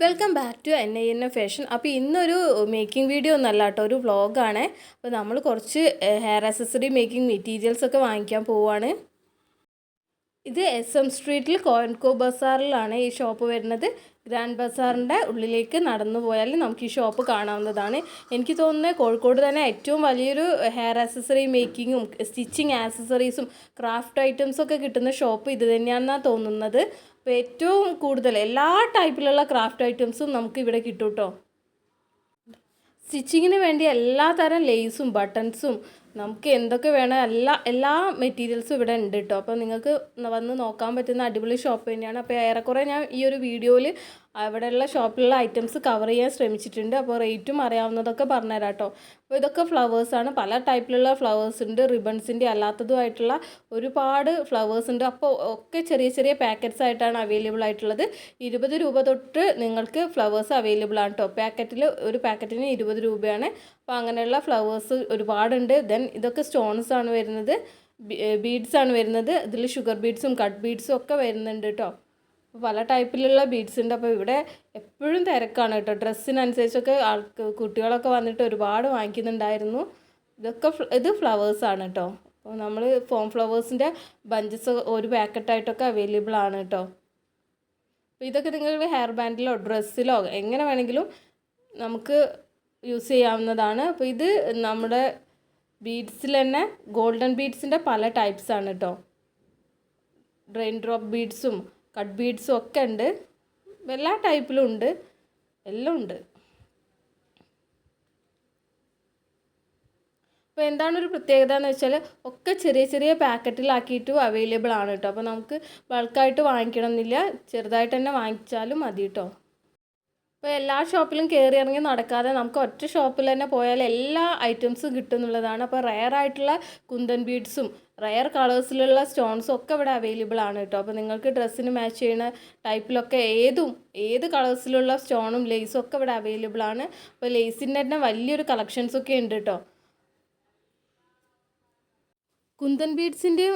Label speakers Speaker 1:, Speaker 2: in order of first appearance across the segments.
Speaker 1: Welcome back to N I N fashion അപ്പോൾ ഇന്നൊരു making video ഒന്നല്ല കേട്ടോ ഒരു വ്ളോഗാണ് അപ്പോൾ നമ്മൾ കുറച്ച് ഹെയർ അസസറി മേക്കിംഗ് മെറ്റീരിയൽസ് ഒക്കെ വാങ്ങിക്കാൻ പോവുകയാണ് ഇത് എസ് എം സ്ട്രീറ്റിൽ കോയൻകോ ബസാറിലാണ് ഈ ഷോപ്പ് വരുന്നത്. ഗ്രാൻഡ് ബസാറിന്റെ ഉള്ളിലേക്ക് നടന്നു പോയാൽ നമുക്ക് ഈ ഷോപ്പ് കാണാവുന്നതാണ്. എനിക്ക് തോന്നുന്നത് കോഴിക്കോട് തന്നെ ഏറ്റവും വലിയൊരു ഹെയർ ആക്സസറി മേക്കിങ്ങും സ്റ്റിച്ചിങ് ആക്സസറീസും ക്രാഫ്റ്റ് ഐറ്റംസും ഒക്കെ കിട്ടുന്ന ഷോപ്പ് ഇത് തന്നെയാണെന്നാണ് തോന്നുന്നത്. അപ്പോൾ ഏറ്റവും കൂടുതൽ എല്ലാ ടൈപ്പിലുള്ള ക്രാഫ്റ്റ് ഐറ്റംസും നമുക്ക് ഇവിടെ കിട്ടും കേട്ടോ സ്റ്റിച്ചിങ്ങിന് വേണ്ടി എല്ലാ തരം ലേസും ബട്ടൺസും നമുക്ക് എന്തൊക്കെ വേണം എല്ലാ എല്ലാ മെറ്റീരിയൽസും ഇവിടെ ഉണ്ട് കേട്ടോ അപ്പോൾ നിങ്ങൾക്ക് വന്ന് നോക്കാൻ പറ്റുന്ന അടിപൊളി ഷോപ്പ് തന്നെയാണ്. അപ്പോൾ ഏറെക്കുറെ ഞാൻ ഈ ഒരു വീഡിയോയിൽ അവിടെയുള്ള ഷോപ്പിലുള്ള ഐറ്റംസ് കവർ ചെയ്യാൻ ശ്രമിച്ചിട്ടുണ്ട്. അപ്പോൾ റേറ്റും അറിയാവുന്നതൊക്കെ പറഞ്ഞുതരാം കേട്ടോ അപ്പോൾ ഇതൊക്കെ ഫ്ലവേഴ്സാണ് പല ടൈപ്പിലുള്ള ഫ്ലവേഴ്സ് ഉണ്ട്. റിബൺസിന്റെ അല്ലാത്തതുമായിട്ടുള്ള ഒരുപാട് ഫ്ലവേഴ്സ് ഉണ്ട്. അപ്പോൾ ഒക്കെ ചെറിയ ചെറിയ പാക്കറ്റ്സ് ആയിട്ടാണ് അവൈലബിൾ ആയിട്ടുള്ളത്. ഇരുപത് രൂപ തൊട്ട് നിങ്ങൾക്ക് ഫ്ലവേഴ്സ് അവൈലബിൾ ആണ് കേട്ടോ പാക്കറ്റിൽ ഒരു പാക്കറ്റിന് ഇരുപത് രൂപയാണ് അപ്പോൾ അങ്ങനെയുള്ള ഫ്ലവേഴ്സ് ഒരുപാടുണ്ട്. ദെൻ ഇതൊക്കെ സ്റ്റോൺസ് ആണ് വരുന്നത്. ബീഡ്സ് ആണ് വരുന്നത്. ഇതിൽ ഷുഗർ ബീഡ്സും കട്ട് ബീഡ്സും ഒക്കെ വരുന്നുണ്ട് കേട്ടോ പല ടൈപ്പിലുള്ള ബീഡ്സ് ഉണ്ട്. അപ്പോൾ ഇവിടെ എപ്പോഴും തിരക്കാണ് കേട്ടോ ഡ്രസ്സിനനുസരിച്ചൊക്കെ ആൾക്ക് കുട്ടികളൊക്കെ വന്നിട്ട് ഒരുപാട് വാങ്ങിക്കുന്നുണ്ടായിരുന്നു. ഇതൊക്കെ ഇത് ഫ്ലവേഴ്സ് ആണ് കേട്ടോ അപ്പോൾ നമ്മൾ ഫോം ഫ്ലവേഴ്സിന്റെ ബഞ്ചസ് ഒരു പാക്കറ്റായിട്ടൊക്കെ അവൈലബിൾ ആണ് കേട്ടോ അപ്പോൾ ഇതൊക്കെ നിങ്ങൾ ഹെയർ ബാൻഡിലോ ഡ്രസ്സിലോ എങ്ങനെ വേണമെങ്കിലും നമുക്ക് യൂസ് ചെയ്യാവുന്നതാണ്. അപ്പോൾ ഇത് നമ്മുടെ ബീഡ്സിൽ തന്നെ ഗോൾഡൻ ബീഡ്സിന്റെ പല ടൈപ്സ് ആണ് കേട്ടോ ഡ്രെയിൻ ഡ്രോപ്പ് ബീഡ്സും കട്ട് ബീഡ്സും ഒക്കെ ഉണ്ട്. എല്ലാ ടൈപ്പിലും ഉണ്ട്. എല്ലാം ഉണ്ട്. അപ്പോൾ എന്താണ് ഒരു പ്രത്യേകത എന്ന് വെച്ചാൽ ഒക്കെ ചെറിയ ചെറിയ പാക്കറ്റിലാക്കിയിട്ടും അവൈലബിൾ ആണ് കേട്ടോ അപ്പോൾ നമുക്ക് ബൾക്കായിട്ട് വാങ്ങിക്കണം എന്നില്ല ചെറുതായിട്ട് തന്നെ വാങ്ങിച്ചാലും മതി കേട്ടോ അപ്പോൾ എല്ലാ ഷോപ്പിലും കയറി ഇറങ്ങി നടക്കാതെ നമുക്ക് ഒറ്റ ഷോപ്പിൽ തന്നെ പോയാൽ എല്ലാ ഐറ്റംസും കിട്ടുന്നുള്ളതാണ് അപ്പോൾ റയർ ആയിട്ടുള്ള കുന്തൻ ബീഡ്സും റയർ കളേഴ്സിലുള്ള സ്റ്റോൺസും ഒക്കെ ഇവിടെ അവൈലബിൾ ആണ് കേട്ടോ. അപ്പോൾ നിങ്ങൾക്ക് ഡ്രസ്സിന് മാച്ച് ചെയ്യുന്ന ടൈപ്പിലൊക്കെ ഏതും ഏത് കളേഴ്സിലുള്ള സ്റ്റോണും ലേസും ഒക്കെ ഇവിടെ അവൈലബിൾ ആണ്. അപ്പോൾ ലേസിന്റെ തന്നെ വലിയൊരു കളക്ഷൻസ് ഒക്കെ ഉണ്ട് കേട്ടോ. കുന്തൻ ബീഡ്സിന്റെ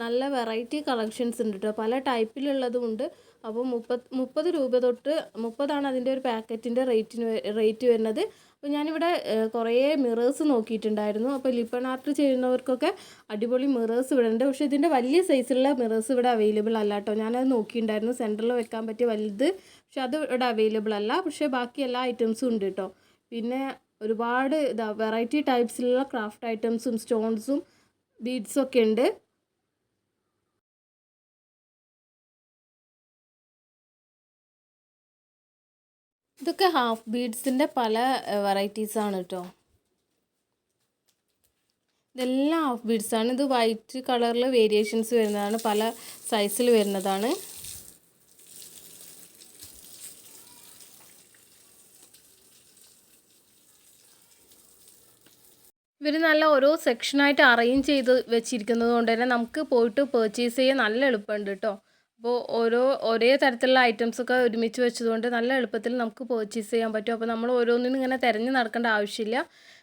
Speaker 1: നല്ല വെറൈറ്റി കളക്ഷൻസ് ഉണ്ട് കേട്ടോ. പല ടൈപ്പിലുള്ളതും ഉണ്ട്. അപ്പോൾ മുപ്പത് മുപ്പത് രൂപ തൊട്ട് മുപ്പതാണ് അതിന്റെ ഒരു പാക്കറ്റിന്റെ റേറ്റിന് റേറ്റ് വരുന്നത്. അപ്പോൾ ഞാനിവിടെ കുറേ മിറേഴ്സ് നോക്കിയിട്ടുണ്ടായിരുന്നു. അപ്പോൾ ലിപ്പൺ ആർട്ട് ചെയ്യുന്നവർക്കൊക്കെ അടിപൊളി മിറേഴ്സ് ഇവിടെ ഉണ്ട്. പക്ഷേ ഇതിന്റെ വലിയ സൈസിലുള്ള മിറേഴ്സ് ഇവിടെ അവൈലബിൾ അല്ല കേട്ടോ. ഞാനത് നോക്കിയിട്ടുണ്ടായിരുന്നു. സെന്ററിൽ വെക്കാൻ പറ്റിയ വലുത് പക്ഷെ അത് ഇവിടെ അവൈലബിൾ അല്ല. പക്ഷേ ബാക്കി എല്ലാ ഐറ്റംസും ഉണ്ട് കേട്ടോ. പിന്നെ ഒരുപാട് ഇതാ വെറൈറ്റി ടൈപ്സിലുള്ള ക്രാഫ്റ്റ് ഐറ്റംസും സ്റ്റോൺസും ബീഡ്സും ഒക്കെ ഉണ്ട്. ഇതൊക്കെ ഹാഫ് ബീഡ്സിന്റെ പല വെറൈറ്റീസാണ് കേട്ടോ ഇതെല്ലാം ഹാഫ് ബീഡ്സാണ് ഇത് വൈറ്റ് കളറിൽ വേരിയേഷൻസ് വരുന്നതാണ് പല സൈസിൽ വരുന്നതാണ്. ഇവർ നല്ല ഓരോ സെക്ഷനായിട്ട് അറേഞ്ച് ചെയ്ത് വെച്ചിരിക്കുന്നത് കൊണ്ട് തന്നെ നമുക്ക് പോയിട്ട് പേർച്ചേസ് ചെയ്യാൻ നല്ല എളുപ്പമുണ്ട് കേട്ടോ അപ്പോൾ ഓരോ ഒരേ തരത്തിലുള്ള ഐറ്റംസൊക്കെ ഒരുമിച്ച് വെച്ചതുകൊണ്ട് നല്ല എളുപ്പത്തിൽ നമുക്ക് പേർച്ചേസ് ചെയ്യാൻ പറ്റും. അപ്പോൾ നമ്മൾ ഓരോന്നിനും ഇങ്ങനെ തിരഞ്ഞ് നടക്കേണ്ട ആവശ്യമില്ല.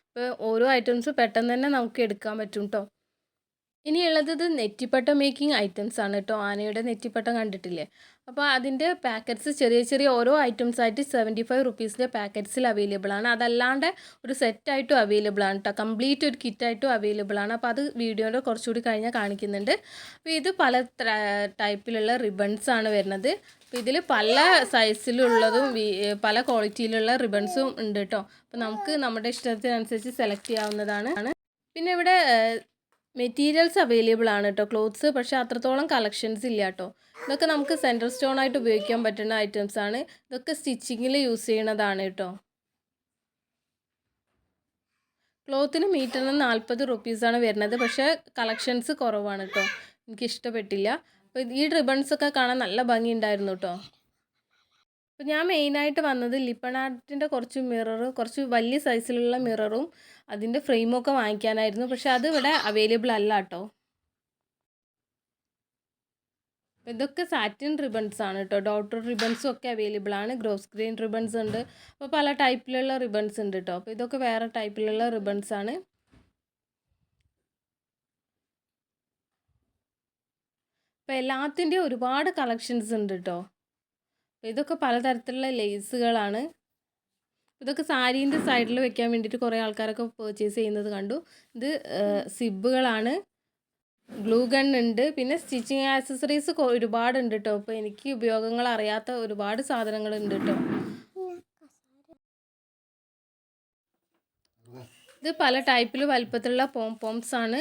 Speaker 1: അപ്പോൾ ഓരോ ഐറ്റംസ് പെട്ടെന്ന് തന്നെ നമുക്ക് എടുക്കാൻ പറ്റും കേട്ടോ ഇനിയുള്ളത് ഇത് നെറ്റിപ്പട്ട മേക്കിംഗ് ഐറ്റംസ് ആണ് കേട്ടോ ആനയുടെ നെറ്റിപ്പട്ടം കണ്ടിട്ടില്ലേ? അപ്പോൾ അതിന്റെ പാക്കറ്റ്സ് ചെറിയ ചെറിയ ഓരോ ഐറ്റംസ് ആയിട്ട് സെവന്റി ഫൈവ് റുപ്പീസിന്റെ പാക്കറ്റ്സിൽ അവൈലബിൾ ആണ്. അതല്ലാണ്ട് ഒരു സെറ്റായിട്ടും അവൈലബിൾ ആണ് കേട്ടോ കംപ്ലീറ്റ് ഒരു കിറ്റായിട്ടും അവൈലബിൾ ആണ്. അപ്പോൾ അത് വീഡിയോയുടെ കുറച്ചുകൂടി കഴിഞ്ഞാൽ കാണിക്കുന്നുണ്ട്. അപ്പോൾ ഇത് പല ടൈപ്പിലുള്ള റിബൺസ് ആണ് വരുന്നത്. അപ്പോൾ ഇതിൽ പല സൈസിലുള്ളതും പല ക്വാളിറ്റിയിലുള്ള റിബൺസും ഉണ്ട് കേട്ടോ അപ്പോൾ നമുക്ക് നമ്മുടെ ഇഷ്ടത്തിനനുസരിച്ച് സെലക്ട് ചെയ്യാവുന്നതാണ്. പിന്നെ ഇവിടെ മെറ്റീരിയൽസ് അവൈലബിൾ ആണ് കേട്ടോ ക്ലോത്ത്സ് പക്ഷേ അത്രത്തോളം കളക്ഷൻസ് ഇല്ല കേട്ടോ ഇതൊക്കെ നമുക്ക് സെന്റർ സ്റ്റോൺ ആയിട്ട് ഉപയോഗിക്കാൻ പറ്റുന്ന ഐറ്റംസ് ആണ്. ഇതൊക്കെ സ്റ്റിച്ചിങ്ങിൽ യൂസ് ചെയ്യണതാണ് കേട്ടോ ക്ലോത്തിന് മീറ്ററിന് നാൽപ്പത് റുപ്പീസാണ് വരുന്നത് പക്ഷേ കളക്ഷൻസ് കുറവാണ് കേട്ടോ എനിക്ക് ഇഷ്ടപ്പെട്ടില്ല അപ്പോൾ ഈ റിബൺസ് ഒക്കെ കാണാൻ നല്ല ഭംഗിയുണ്ടായിരുന്നു കേട്ടോ അപ്പോൾ ഞാൻ മെയിനായിട്ട് വന്നത് ലിപ്പണാർട്ടിന്റെ കുറച്ച് മിറർ കുറച്ച് വലിയ സൈസിലുള്ള മിററും അതിന്റെ ഫ്രെയിമൊക്കെ വാങ്ങിക്കാനായിരുന്നു. പക്ഷെ അത് ഇവിടെ അവൈലബിൾ അല്ല കേട്ടോ ഇതൊക്കെ സാറ്റിൻ റിബൺസ് ആണ് കേട്ടോ ഡോട്ടർ റിബൺസും ഒക്കെ അവൈലബിൾ ആണ്. ഗ്രോസ് ഗ്രീൻ റിബൺസ് ഉണ്ട്. അപ്പോൾ പല ടൈപ്പിലുള്ള റിബൺസ് ഉണ്ട് കേട്ടോ അപ്പോൾ ഇതൊക്കെ വേറെ ടൈപ്പിലുള്ള റിബൺസ് ആണ്. അപ്പോൾ എല്ലാത്തിന്റെയും ഒരുപാട് കളക്ഷൻസ് ഉണ്ട് കേട്ടോ ഇതൊക്കെ പലതരത്തിലുള്ള ലേസുകളാണ്. ഇതൊക്കെ സാരീന്റെ സൈഡിൽ വെക്കാൻ വേണ്ടിയിട്ട് കുറേ ആൾക്കാരൊക്കെ പർച്ചേസ് ചെയ്യുന്നത് കണ്ടു. ഇത് സിബുകളാണ് ഗ്ലൂ ഗൺ ഉണ്ട്. പിന്നെ സ്റ്റിച്ചിങ് ആക്സസറീസ് ഒരുപാടുണ്ട് കേട്ടോ അപ്പോൾ എനിക്ക് ഉപയോഗങ്ങൾ അറിയാത്ത ഒരുപാട് സാധനങ്ങൾ ഉണ്ട് കേട്ടോ ഇത് പല ടൈപ്പിൽ വലുപ്പത്തിലുള്ള പോം പോംസ് ആണ്.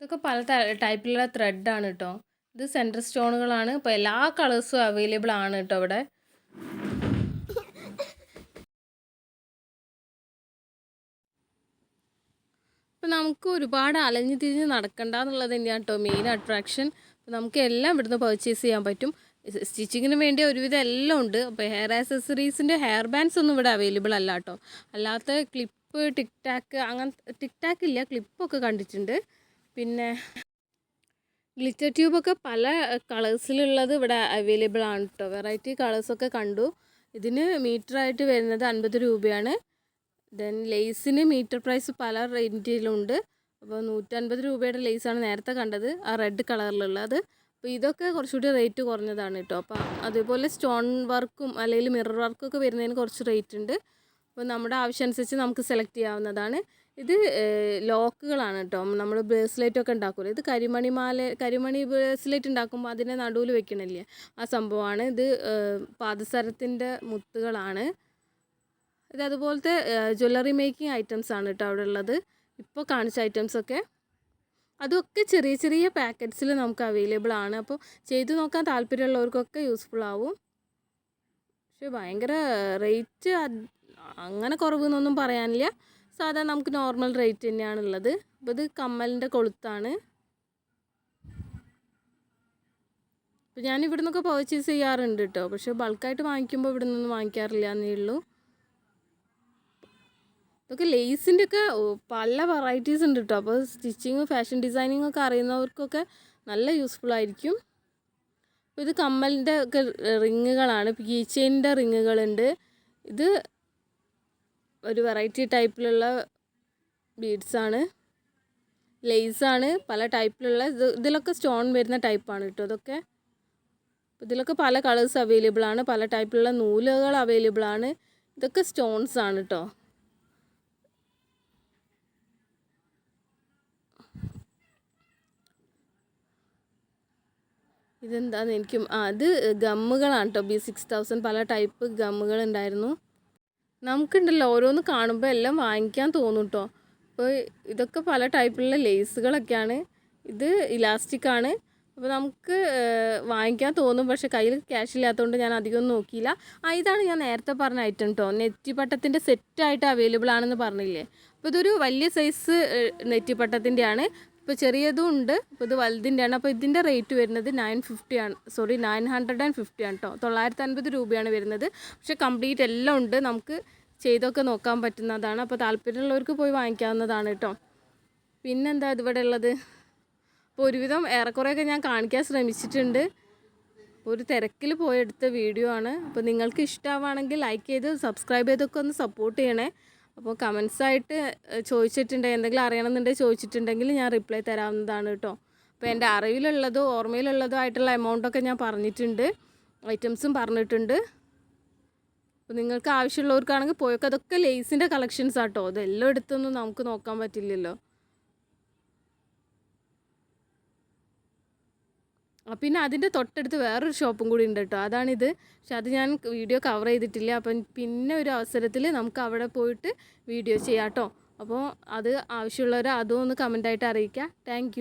Speaker 1: ഇതൊക്കെ പല ടൈപ്പിലുള്ള ത്രെഡാണ് കേട്ടോ ഇത് സെന്റർ സ്റ്റോണുകളാണ്. ഇപ്പോൾ എല്ലാ കളേഴ്സും അവൈലബിൾ ആണ് കേട്ടോ ഇവിടെ. ഇപ്പം നമുക്ക് ഒരുപാട് അലഞ്ഞു തിരിഞ്ഞ് നടക്കണ്ട എന്നുള്ളത് തന്നെയാണ് കേട്ടോ മെയിൻ അട്രാക്ഷൻ അപ്പം നമുക്ക് എല്ലാം ഇവിടുന്ന് പർച്ചേസ് ചെയ്യാൻ പറ്റും. സ്റ്റിച്ചിങ്ങിന് വേണ്ടി ഒരുവിധം എല്ലാം ഉണ്ട്. അപ്പോൾ ഹെയർ ആക്സസറീസിന്റെ ഹെയർ ബാൻഡ്സ് ഒന്നും ഇവിടെ അവൈലബിൾ അല്ല കേട്ടോ അല്ലാത്ത ക്ലിപ്പ് ടിക് ടാക്ക് അങ്ങനെ ടിക് ടാക്ക് ഇല്ല ക്ലിപ്പൊക്കെ കണ്ടിട്ടുണ്ട്. പിന്നെ ഗ്ലിറ്റർ ട്യൂബൊക്കെ പല കളേഴ്സിലുള്ളത് ഇവിടെ അവൈലബിൾ ആണ് കേട്ടോ വെറൈറ്റി കളേഴ്സൊക്കെ കണ്ടു. ഇതിന് മീറ്ററായിട്ട് വരുന്നത് അൻപത് രൂപയാണ്. ദെൻ ലേസിന് മീറ്റർ പ്രൈസ് പല റേഞ്ചിലുണ്ട് അപ്പോൾ നൂറ്റൻപത് രൂപയുടെ ലേസാണ് നേരത്തെ കണ്ടത്. ആ റെഡ് കളറിലുള്ളത്. അപ്പോൾ ഇതൊക്കെ കുറച്ചുകൂടി റേറ്റ് കുറഞ്ഞതാണ് കേട്ടോ അപ്പോൾ അതേപോലെ സ്റ്റോൺ വർക്കും അല്ലെങ്കിൽ മിറർ വർക്കൊക്കെ വരുന്നതിന് കുറച്ച് റേറ്റ് ഉണ്ട്. അപ്പോൾ നമ്മുടെ ആവശ്യം അനുസരിച്ച് നമുക്ക് സെലക്ട് ചെയ്യാവുന്നതാണ്. ഇത് ലോക്കുകളാണ് കേട്ടോ നമ്മൾ ബ്രേസ്ലെറ്റ് ഒക്കെ ഉണ്ടാക്കുമല്ലോ ഇത് കരിമണി മാല കരിമണി ബ്രേസ്ലെറ്റ് ഉണ്ടാക്കുമ്പോൾ അതിനെ നടുവിൽ വെക്കണില്ലേ? ആ സംഭവമാണ് ഇത് പാദസരത്തിന്റെ മുത്തുകളാണ്. ഇത് അതുപോലത്തെ ജ്വല്ലറി മേക്കിംഗ് ഐറ്റംസ് ആണ് കേട്ടോ അവിടെ ഉള്ളത്. ഇപ്പോൾ കാണിച്ച ഐറ്റംസ് ഒക്കെ. അതൊക്കെ ചെറിയ ചെറിയ പാക്കറ്റ്സിൽ നമുക്ക് അവൈലബിൾ ആണ്. അപ്പോൾ ചെയ്തു നോക്കാൻ താല്പര്യമുള്ളവർക്കൊക്കെ യൂസ്ഫുൾ ആവും. പക്ഷേ ഭയങ്കര റേറ്റ് അങ്ങനെ കുറവെന്നൊന്നും പറയാനില്ല. സാധാരണ നമുക്ക് നോർമൽ റേറ്റ് തന്നെയാണ് ഉള്ളത് അപ്പോൾ ഇത് കമ്മലിന്റെ കൊളുത്താണ്. അപ്പോൾ ഞാൻ ഇവിടെ നിന്നൊക്കെ പർച്ചേസ് ചെയ്യാറുണ്ട് കേട്ടോ പക്ഷേ ബൾക്കായിട്ട് വാങ്ങിക്കുമ്പോൾ ഇവിടെ നിന്നൊന്നും വാങ്ങിക്കാറില്ല എന്നേ ഉള്ളൂ. ഇതൊക്കെ ലേസിന്റെ ഒക്കെ പല വെറൈറ്റീസ് ഉണ്ട് കേട്ടോ അപ്പോൾ സ്റ്റിച്ചിങ് ഫാഷൻ ഡിസൈനിങ് ഒക്കെ അറിയുന്നവർക്കൊക്കെ നല്ല യൂസ്ഫുൾ ആയിരിക്കും. അപ്പോൾ ഇത് കമ്മലിന്റെ ഒക്കെ റിങ്ങുകളാണ് കീ ചെയിനിന്റെ റിങ്ങുകളുണ്ട് ഇത് ഒരു വെറൈറ്റി ടൈപ്പിലുള്ള ബീഡ്സാണ് ലേസാണ് പല ടൈപ്പിലുള്ള ഇത് ഇതിലൊക്കെ സ്റ്റോൺ വരുന്ന ടൈപ്പാണ് കേട്ടോ അതൊക്കെ ഇതിലൊക്കെ പല കളേഴ്സ് അവൈലബിൾ ആണ്. പല ടൈപ്പിലുള്ള നൂലുകൾ അവൈലബിൾ ആണ്. ഇതൊക്കെ സ്റ്റോൺസ് ആണ് കേട്ടോ ഇതെന്താന്ന് എനിക്കും ആ അത് ഗമ്മുകളാണ് കേട്ടോ ബി സിക്സ് തൗസൻഡ് പല ടൈപ്പ് ഗമ്മുകൾ ഉണ്ടായിരുന്നു. നമുക്കുണ്ടല്ലോ ഓരോന്ന് കാണുമ്പോൾ എല്ലാം വാങ്ങിക്കാൻ തോന്നും കേട്ടോ അപ്പോൾ ഇതൊക്കെ പല ടൈപ്പിലുള്ള ലേസുകളൊക്കെയാണ്. ഇത് ഇലാസ്റ്റിക്കാണ് അപ്പോൾ നമുക്ക് വാങ്ങിക്കാൻ തോന്നും പക്ഷെ കയ്യിൽ ക്യാഷ് ഇല്ലാത്തതുകൊണ്ട് ഞാൻ അധികം നോക്കിയില്ല. ആ ഇതാണ് ഞാൻ നേരത്തെ പറഞ്ഞ ഐറ്റം കേട്ടോ നെറ്റിപ്പട്ടത്തിന്റെ സെറ്റായിട്ട് അവൈലബിൾ ആണെന്ന് പറഞ്ഞില്ലേ? അപ്പോൾ ഇതൊരു വലിയ സൈസ് നെറ്റിപ്പട്ടത്തിന്റെയാണ് ഇപ്പോൾ ചെറിയതും ഉണ്ട്. അപ്പോൾ ഇത് വലുതിന്റെയാണ് അപ്പോൾ ഇതിന്റെ റേറ്റ് വരുന്നത് നയൻ ഫിഫ്റ്റി ആണ്. Sorry nine hundred and fifty ആണ് കേട്ടോ തൊള്ളായിരത്തി അൻപത് രൂപയാണ് വരുന്നത്. പക്ഷേ കംപ്ലീറ്റ് എല്ലാം ഉണ്ട്. നമുക്ക് ചെയ്തൊക്കെ നോക്കാൻ പറ്റുന്നതാണ്. അപ്പോൾ താല്പര്യമുള്ളവർക്ക് പോയി വാങ്ങിക്കാവുന്നതാണ് കേട്ടോ പിന്നെന്താ ഇതിവിടെ ഉള്ളത്? അപ്പോൾ ഒരുവിധം ഏറെക്കുറെയൊക്കെ ഞാൻ കാണിക്കാൻ ശ്രമിച്ചിട്ടുണ്ട്. ഒരു തിരക്കിൽ പോയെടുത്ത വീഡിയോ ആണ്. അപ്പോൾ നിങ്ങൾക്ക് ഇഷ്ടമാണെങ്കിൽ ലൈക്ക് ചെയ്ത് സബ്സ്ക്രൈബ് ചെയ്തൊക്കെ ഒന്ന് സപ്പോർട്ട് ചെയ്യണേ. അപ്പോൾ കമൻസായിട്ട് ചോദിച്ചിട്ടുണ്ടെങ്കിൽ എന്തെങ്കിലും അറിയണമെന്നുണ്ടെങ്കിൽ ചോദിച്ചിട്ടുണ്ടെങ്കിൽ ഞാൻ റിപ്ലൈ തരാവുന്നതാണ് കേട്ടോ. അപ്പോൾ എന്റെ അറിവിലുള്ളതോ ഓർമ്മയിലുള്ളതോ ആയിട്ടുള്ള എമൗണ്ടൊക്കെ ഞാൻ പറഞ്ഞിട്ടുണ്ട്. ഐറ്റംസും പറഞ്ഞിട്ടുണ്ട്. അപ്പോൾ നിങ്ങൾക്ക് ആവശ്യമുള്ളവർക്കാണെങ്കിൽ പോയൊക്കെ. അതൊക്കെ ലേസിന്റെ കളക്ഷൻസ് ആട്ടോ അതെല്ലാം എടുത്തൊന്നും നമുക്ക് നോക്കാൻ പറ്റില്ലല്ലോ. പിന്നെ അതിന്റെ തൊട്ടടുത്ത് വേറൊരു ഷോപ്പും കൂടി ഉണ്ട് കേട്ടോ. അതാണിത്. പക്ഷെ അത് ഞാൻ വീഡിയോ കവർ ചെയ്തിട്ടില്ല. അപ്പം പിന്നെ ഒരു അവസരത്തിൽ നമുക്ക് അവിടെ പോയിട്ട് വീഡിയോ ചെയ്യാം കേട്ടോ. അപ്പോൾ അത് ആവശ്യമുള്ളവർ അതും ഒന്ന് കമന്റായിട്ട് അറിയിക്കുക താങ്ക്